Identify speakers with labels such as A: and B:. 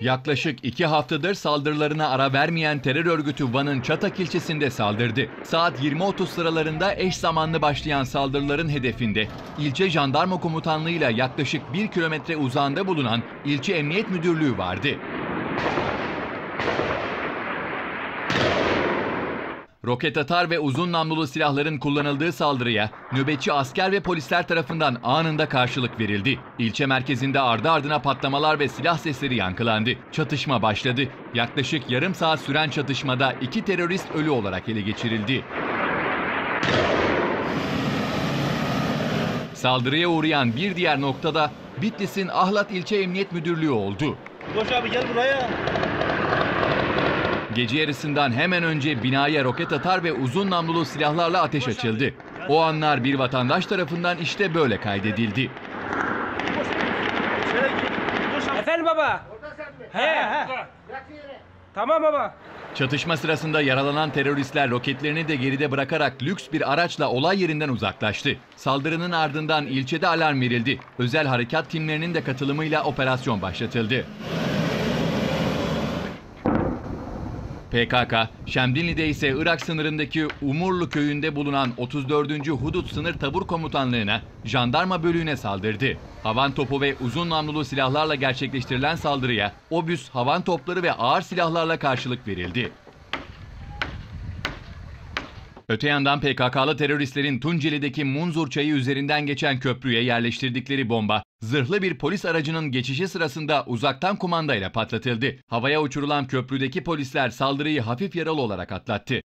A: Yaklaşık iki haftadır saldırılarına ara vermeyen terör örgütü Van'ın Çatak ilçesinde saldırdı. Saat 20.30 sıralarında eş zamanlı başlayan saldırıların hedefinde ilçe jandarma komutanlığıyla yaklaşık 1 kilometre uzağında bulunan ilçe emniyet müdürlüğü vardı. Roket atar ve uzun namlulu silahların kullanıldığı saldırıya nöbetçi asker ve polisler tarafından anında karşılık verildi. İlçe merkezinde ardı ardına patlamalar ve silah sesleri yankılandı. Çatışma başladı. Yaklaşık yarım saat süren çatışmada iki terörist ölü olarak ele geçirildi. Saldırıya uğrayan bir diğer noktada Bitlis'in Ahlat İlçe Emniyet Müdürlüğü oldu.
B: Koş abi gel buraya.
A: Gece yarısından hemen önce binaya roket atar ve uzun namlulu silahlarla ateş açıldı. O anlar bir vatandaş tarafından işte böyle kaydedildi.
C: Efendim baba. He he. Tamam baba.
A: Çatışma sırasında yaralanan teröristler roketlerini de geride bırakarak lüks bir araçla olay yerinden uzaklaştı. Saldırının ardından ilçede alarm verildi. Özel harekat timlerinin de katılımıyla operasyon başlatıldı. PKK, Şemdinli'de ise Irak sınırındaki Umurlu köyünde bulunan 34. Hudut Sınır Tabur Komutanlığı'na, jandarma bölüğüne saldırdı. Havan topu ve uzun namlulu silahlarla gerçekleştirilen saldırıya obüs, havan topları ve ağır silahlarla karşılık verildi. Öte yandan PKK'lı teröristlerin Tunceli'deki Munzur çayı üzerinden geçen köprüye yerleştirdikleri bomba, zırhlı bir polis aracının geçişi sırasında uzaktan kumandayla patlatıldı. Havaya uçurulan köprüdeki polisler saldırıyı hafif yaralı olarak atlattı.